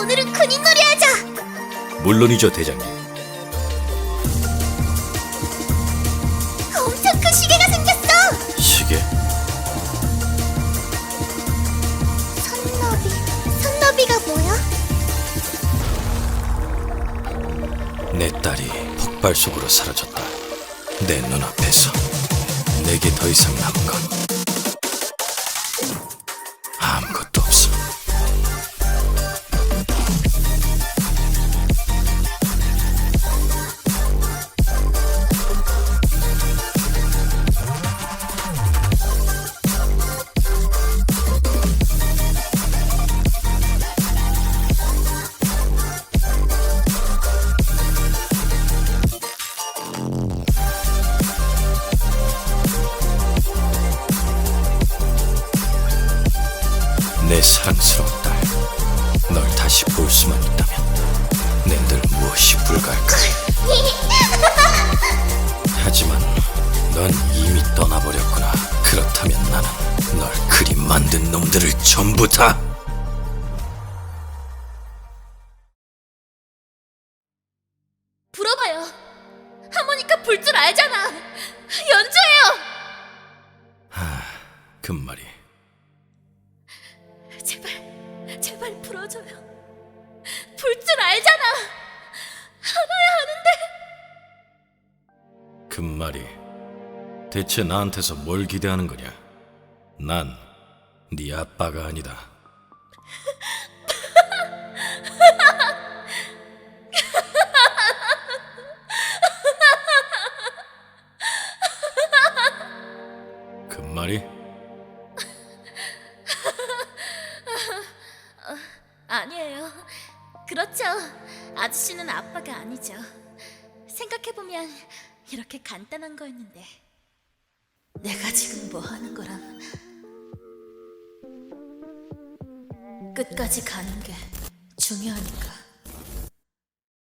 오늘은 군인 놀이 하자. 물론이죠, 대장님. 엄청 큰 시계가 생겼어. 시계? 선너비. 선너비가 뭐야? 내 딸이 폭발 속으로 사라졌다. 내 눈앞에서 내게 더 이상 남은 건 내 사랑스러운 딸, 널 다시 볼 수만 있다면 낸들 무엇이 불가할까? 하지만 넌 이미 떠나버렸구나. 그렇다면 나는 널 그리 만든 놈들을 전부 다 불어봐요. 하모니카 불 줄 알잖아. 연주해요. 그 말이 제발 불어줘요. 불 줄 알잖아. 알아야 하는데. 그 말이 대체 나한테서 뭘 기대하는 거냐? 난 네 아빠가 아니다. 그 말이 아니에요. 그렇죠. 아저씨는 아빠가 아니죠. 생각해보면 이렇게 간단한 거였는데. 내가 지금 뭐 하는 거람. 끝까지 가는 게 중요하니까.